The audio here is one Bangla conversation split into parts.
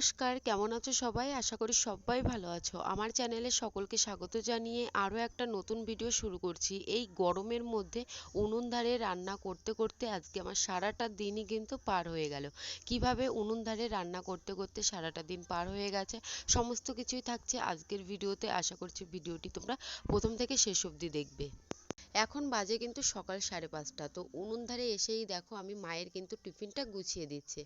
নমস্কার, কেমন আছো সবাই? আশা করি সবাই ভালো আছো। আমার চ্যানেলে সকলকে স্বাগত জানিয়ে আরও একটা নতুন ভিডিও শুরু করছি। এই গরমের মধ্যে উনুন ধারে রান্না করতে করতে আজকে আমার সারাটা দিনই কিন্তু পার হয়ে গেল। কীভাবে উনুন ধারে রান্না করতে করতে সারাটা দিন পার হয়ে গেছে, সমস্ত কিছুই থাকছে আজকের ভিডিওতে আশা করছি ভিডিওটি তোমরা প্রথম থেকে শেষ অবধি দেখবে। এখন বাজে কিন্তু সকাল সাড়ে পাঁচটা। তো উনুন ধারে এসেই দেখো আমি মায়ের কিন্তু টিফিনটা গুছিয়ে দিচ্ছি।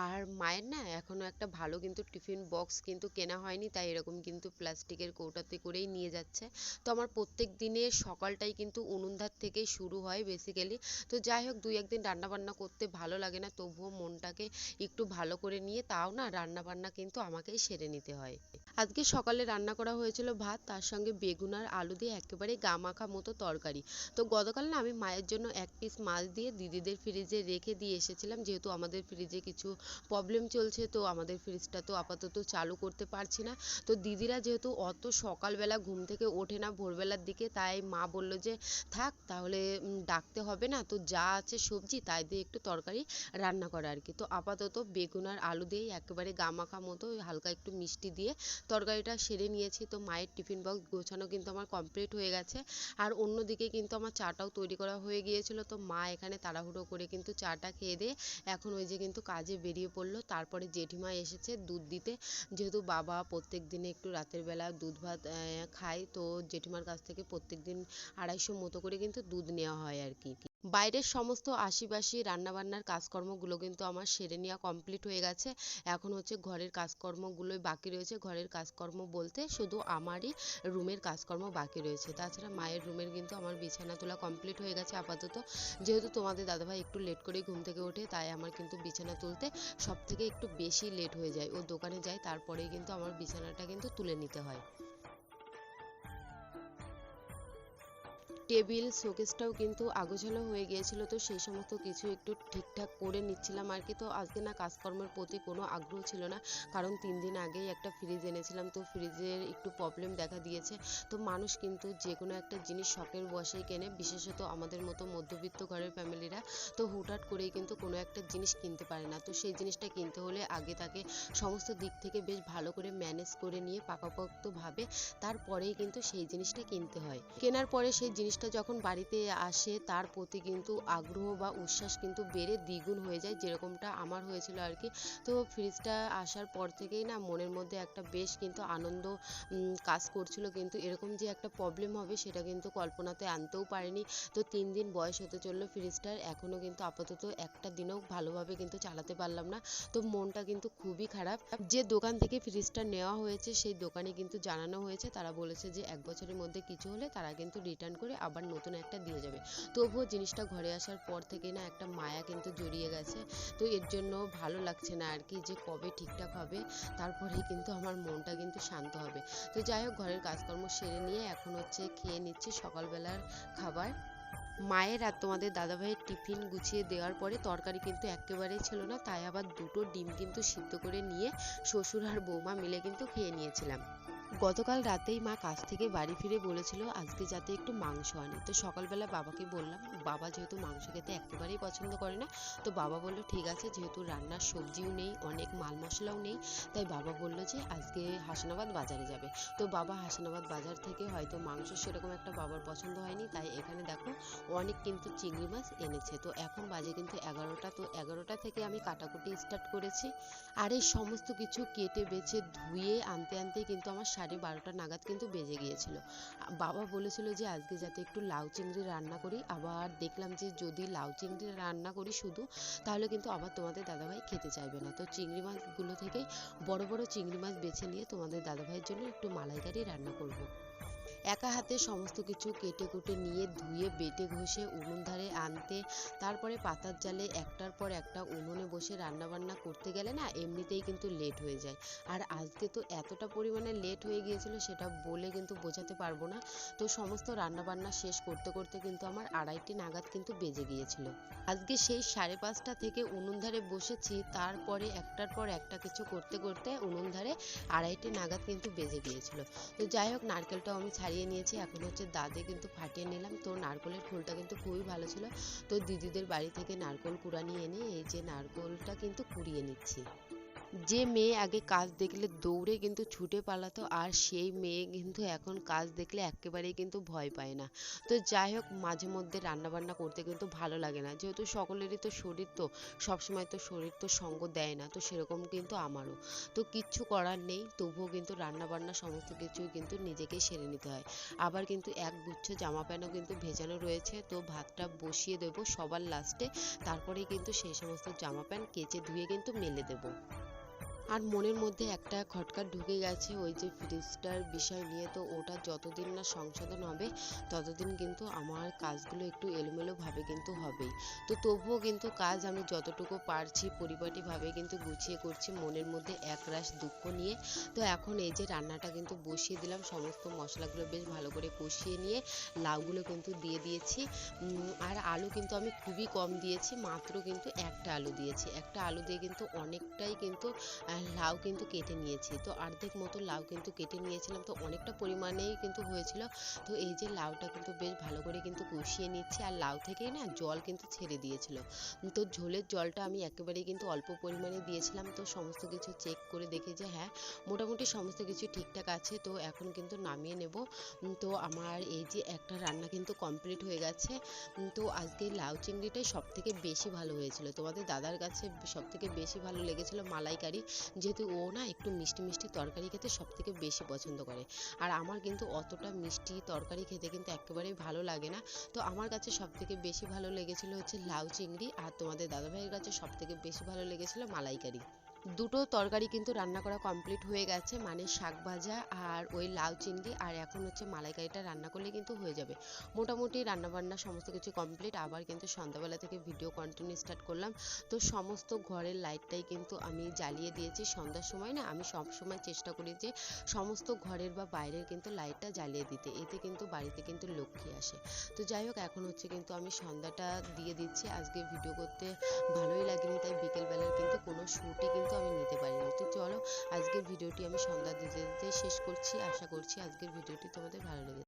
আর মায়ের না এখনও একটা ভালো কিন্তু টিফিন বক্স কিন্তু কেনা হয়নি, তাই এরকম কিন্তু প্লাস্টিকের কৌটাতে করেই নিয়ে যাচ্ছে। তো আমার প্রত্যেক দিনের সকালটাই কিন্তু উনুন ধার থেকেই শুরু হয় বেসিক্যালি তো যাই হোক, দুই একদিন রান্না বান্না করতে ভালো লাগে না, তবুও মনটাকে একটু ভালো করে নিয়ে তাও না রান্না বান্না কিন্তু আমাকেই সেরে নিতে হয়। আজকে সকালে রান্না করা হয়েছিল ভাত, তার সঙ্গে বেগুন আর আলু দিয়ে একেবারে গা মাখা মতো তরকারি। তো গতকাল না আমি মায়ের জন্য এক পিস মাছ দিয়ে দিদিদের ফ্রিজে রেখে দিয়ে এসেছিলাম। যেহেতু আমাদের ফ্রিজে কিছু প্রবলেম চলছে, তো আমাদের ফ্রিজটা তো আপাতত চালু করতে পারছি না। তো দিদিরা যেহেতু অত সকালবেলা ঘুম থেকে ওঠে না ভোরবেলার দিকে, তাই মা বলল যে, থাক, তাহলে ডাকতে হবে না। তো যা আছে সবজি, তাই দিয়ে একটু তরকারি রান্না করা আর কি তো আপাতত বেগুন আর আলু দিয়েই একেবারে গা মাখা মতো হালকা একটু মিষ্টি দিয়ে তরকারিটা সেরে নিয়েছি। তো মায়ের টিফিন বক্স গোছানো কিন্তু আমার কমপ্লিট হয়ে গেছে। আর অন্যদিকে কিন্তু আমার চাটাও তৈরি করা হয়ে গিয়েছিল। তো মা এখানে তাড়াহুড়ো করে কিন্তু চাটা খেয়ে দিয়ে এখন ওই যে কিন্তু কাজে বেরিয়ে পড়ল। তারপরে জেঠিমা এসেছে দুধ দিতে। যেহেতু বাবা প্রত্যেক দিনে একটু রাতের বেলা দুধ ভাত খায়, তো জেঠিমার কাছ থেকে প্রত্যেক দিন আড়াইশো মতো করে কিন্তু দুধ নেওয়া হয় আর কি। বাইরের সমস্ত আশিবাসি রান্নাবান্নার কাজকর্মগুলো কিন্তু আমার সেরে নেওয়া কমপ্লিট হয়ে গেছে। এখন হচ্ছে ঘরের কাজকর্মগুলোই বাকি রয়েছে। ঘরের কাজকর্ম বলতে শুধু আমারই রুমের কাজকর্ম বাকি রয়েছে। তাছাড়া মায়ের রুমের কিন্তু আমার বিছানা তোলা কমপ্লিট হয়ে গেছে আপাতত। যেহেতু তোমাদের দাদাভাই একটু লেট করেই ঘুম থেকে ওঠে, তাই আমার কিন্তু বিছানা তুলতে সব থেকে একটু বেশি লেট হয়ে যায়। ও দোকানে যায়, তারপরেই কিন্তু আমার বিছানাটা কিন্তু তুলে নিতে হয়। টেবিল, শোকেসটাও কিন্তু আগোছালো হয়ে গিয়েছিল, তো সেই সমস্ত কিছু একটু ঠিকঠাক করে নিচ্ছিলাম আর কি। তো আজকে না কাজকর্মের প্রতি কোনো আগ্রহ ছিল না, কারণ তিন দিন আগেই একটা ফ্রিজ এনেছিলাম, তো ফ্রিজের একটু প্রবলেম দেখা দিয়েছে। তো মানুষ কিন্তু যে কোনো একটা জিনিস শখের বসেই কেনে, বিশেষত আমাদের মতো মধ্যবিত্ত ঘরের ফ্যামিলিরা তো হুটহাট করেই কিন্তু কোনো একটা জিনিস কিনতে পারে না। তো সেই জিনিসটা কিনতে হলে আগে তাকে সমস্ত দিক থেকে বেশ ভালো করে ম্যানেজ করে নিয়ে পাকাপোক্তভাবে তারপরেই কিন্তু সেই জিনিসটা কিনতে হয়। কেনার পরে সেই জিনিস জিনিসটা যখন বাড়িতে আসে, তার প্রতি কিন্তু আগ্রহ বা উচ্ছ্বাস কিন্তু বেড়ে দ্বিগুণ হয়ে যায়, যেরকমটা আমার হয়েছিল আর কি। তো ফ্রিজটা আসার পর থেকেই না মনের মধ্যে একটা বেশ কিন্তু আনন্দ কাজ করছিল। কিন্তু এরকম যে একটা প্রবলেম হবে, সেটা কিন্তু কল্পনাতে আনতেও পারিনি। তো তিন দিন বয়স হতে চলল ফ্রিজটার, এখনও কিন্তু আপাতত একটা দিনও ভালোভাবে কিন্তু চালাতে পারলাম না। তো মনটা কিন্তু খুবই খারাপ। যে দোকান থেকে ফ্রিজটা নেওয়া হয়েছে, সেই দোকানে কিন্তু জানানো হয়েছে। তারা বলেছে যে এক বছরের মধ্যে কিছু হলে তারা কিন্তু রিটার্ন করে আবার নতুন একটা দিয়ে যাবে। তবুও জিনিসটা ঘরে আসার পর থেকে না একটা মায়া কিন্তু জড়িয়ে গেছে। তো এর জন্য ভালো লাগছে না আর কি যে কবে ঠিকঠাক হবে, তারপরেই কিন্তু আমার মনটা কিন্তু শান্ত হবে। তো যাই হোক, ঘরের কাজকর্ম সেরে নিয়ে এখন হচ্ছে খেয়ে নিচ্ছি সকালবেলার খাবার। মায়ের আর তোমাদের দাদাভাইয়ের টিফিন গুছিয়ে দেওয়ার পরে তরকারি কিন্তু একেবারেই ছিল না, তাই আবার দুটো ডিম কিন্তু সিদ্ধ করে নিয়ে শ্বশুর আর বৌমা মিলে কিন্তু খেয়ে নিয়েছিলাম। গতকাল রাতেই মা কাজ থেকে বাড়ি ফিরে বলেছিল, আজকে যাতে একটু মাংস আনি। তো সকালবেলা বাবাকে বললাম, বাবা যেহেতু মাংস খেতে একেবারেই পছন্দ করে না। তো বাবা বলল, ঠিক আছে, যেহেতু রান্নার সবজিও নেই, অনেক মাল মশলাও নেই, তাই বাবা বলল যে আজকে হাসানাবাদ বাজারে যাবে। তো বাবা হাসানাবাদ বাজার থেকে হয়তো মাংস সেরকম একটা বাবার পছন্দ হয়নি, তাই এখানে দেখো অনেক কিন্তু চিংড়ি মাছ এনেছে। তো এখন বাজে কিন্তু এগারোটা, তো এগারোটা থেকে আমি কাটাকুটি স্টার্ট করেছি। আর এই সমস্ত কিছু কেটে, বেছে, ধুয়ে, আনতে আনতে কিন্তু আমার সাড়ে বারোটা নাগাদ কিন্তু বেজে গিয়েছিল। বাবা বলেছিল যে আজকে যাতে একটু লাউ চিংড়ি রান্না করি। আবার দেখলাম যে যদি লাউ চিংড়ি রান্না করি শুধু, তাহলে কিন্তু আবার তোমাদের দাদাভাই খেতে চাইবে না। তো চিংড়ি মাছগুলো থেকেই বড় বড় চিংড়ি মাছ বেছে নিয়ে তোমাদের দাদাভাইয়ের জন্য একটু মালাইকারি রান্না করব। একা হাতে সমস্ত কিছু কেটে কুটে নিয়ে ধুয়ে, বেটে ঘষে, উনুন ধারে আনতে, তারপরে পাতার জালে একটার পর একটা উনুনে বসে রান্না বান্না করতে গেলে না এমনিতেই কিন্তু লেট হয়ে যায়। আর আজকে তো এতটা পরিমাণে লেট হয়ে গিয়েছিল সেটা বলে কিন্তু বোঝাতে পারব না। তো সমস্ত রান্না বান্না শেষ করতে করতে কিন্তু আমার আড়াইটে নাগাদ কিন্তু বেজে গিয়েছিল। আজকে সেই সাড়ে পাঁচটা থেকে উনুন ধারে বসেছি, তারপরে একটার পর একটা কিছু করতে করতে উনুন ধারে আড়াইটে নাগাদ কিন্তু বেজে গিয়েছিল। তো যাই হোক, নারকেলটাও আমি ছাড়িয়ে নিয়েছি। এখন হচ্ছে দাঁতে কিন্তু ফাটিয়ে নিলাম। তো নারকেলের খোলটা কিন্তু খুবই ভালো ছিল। তো দিদিদের বাড়ি থেকে নারকেল কুড়ানি এনে এই যে নারকেলটা কিন্তু কুড়িয়ে নিচ্ছি। যে মেয়ে আগে কাজ দেখলে দৌড়ে কিন্তু ছুটে পালাতো, আর সেই মেয়ে কিন্তু এখন কাজ দেখলে একেবারেই কিন্তু ভয় পায় না। তো যাই হোক, মাঝে মধ্যে রান্না বান্না করতে কিন্তু ভালো লাগে না। যেহেতু সকলেরই তো শরীর তো, সবসময় তো শরীর তো সঙ্গ দেয় না, তো সেরকম কিন্তু আমারও। তো কিচ্ছু করার নেই, তবুও কিন্তু রান্না বান্না সমস্ত কিছুই কিন্তু নিজেকেই সেরে নিতে হয়। আবার কিন্তু এক গুচ্ছ জামা প্যান্টও কিন্তু ভেজানো রয়েছে, তো ভাতটা বসিয়ে দেবো সবার লাস্টে, তারপরেই কিন্তু সেই সমস্ত জামা প্যান্ট কেচে ধুয়ে কিন্তু মেলে দেবো। আর মনের মধ্যে একটা খটকা ঢুকে গেছে ওই যে ফ্রিজটার বিষয় নিয়ে। তো ওটা যতদিন না সংশোধন হবে, ততদিন কিন্তু আমার কাজগুলো একটু এলোমেলোভাবে কিন্তু হবেই। তো তবুও কিন্তু কাজ আমি যতটুকু পারছি পরিপাটিভাবে কিন্তু গুছিয়ে করছি মনের মধ্যে একরাশ দুঃখ নিয়ে। তো এখন এই যে রান্নাটা কিন্তু বসিয়ে দিলাম, সমস্ত মশলাগুলো বেশ ভালো করে কষিয়ে নিয়ে লাউগুলো কিন্তু দিয়ে দিয়েছি। আর আলু কিন্তু আমি খুবই কম দিয়েছি, মাত্র কিন্তু একটা আলু দিয়েছি। একটা আলু দিয়ে কিন্তু অনেকটাই কিন্তু আহ, লাউ কিন্তু কেটে নিয়েছি। তো অর্ধেক মতো লাউ কিন্তু কেটে নিয়েছিলাম। তো অনেকটা পরিমাণেই কিন্তু হয়েছিল। তো এই যে লাউটা কিন্তু বেশ ভালো করে কিন্তু কষিয়ে নিচ্ছি। আর লাউ থেকেই না জল কিন্তু ছেড়ে দিয়েছিল। তো ঝোলের জলটা আমি একেবারেই কিন্তু অল্প পরিমাণে দিয়েছিলাম। তো সমস্ত কিছু চেক করে দেখি যে হ্যাঁ মোটামুটি সমস্ত কিছু ঠিকঠাক আছে। তো এখন কিন্তু নামিয়ে নেব। তো আমার এই যে একটা রান্না কিন্তু কমপ্লিট হয়ে গেছে। তো আজকে লাউ চিংড়িটাই সব থেকে বেশি ভালো হয়েছিল। তোমাদের দাদার কাছে সব থেকে বেশি ভালো লেগেছিল মালাইকারি। যেহেতু ও না একটু মিষ্টি মিষ্টি তরকারি খেতে সব থেকে বেশি পছন্দ করে। আর আমার কিন্তু অতটা মিষ্টি তরকারি খেতে কিন্তু একেবারেই ভালো লাগে না। তো আমার কাছে সব থেকে বেশি ভালো লেগেছিল হচ্ছে লাউ চিংড়ি আর তোমাদের দাদাভাইয়ের কাছে সব থেকে বেশি ভালো লেগেছিল মালাইকারি। দুটো তরকারি কিন্তু রান্না করা কমপ্লিট হয়ে গেছে মানে শাক ভাজা আর ওই লাউ চিংড়ি, আর এখন হচ্ছে মালাইকারিটা রান্না করলে কিন্তু হয়ে যাবে। মোটামুটি রান্না বান্না সমস্ত কিছু কমপ্লিট আবার কিন্তু সন্ধ্যাবেলা থেকে ভিডিও কন্টিনিউ স্টার্ট করলাম। তো সমস্ত ঘরের লাইটটাই কিন্তু আমি জ্বালিয়ে দিয়েছি। সন্ধ্যার সময় না আমি সব সময় চেষ্টা করি যে সমস্ত ঘরের বা বাইরের কিন্তু লাইটটা জ্বালিয়ে দিতে। এতে কিন্তু বাড়িতে কিন্তু লক্ষ্মী আসে। তো যাই হোক, এখন হচ্ছে কিন্তু আমি সন্ধ্যাটা দিয়ে দিচ্ছি। আজকে ভিডিও করতে ভালোই লাগেনি, তাই বিকেলবেলার কিন্তু কোনো শ্যুটই কিন্তু আমি নিতে পারিনি। তো চলো, আজকের ভিডিওটি আমি সন্ধ্যা দিতে দিতে শেষ করছি। আশা করছি আজকের ভিডিওটি তোমাদের ভালো লেগেছে।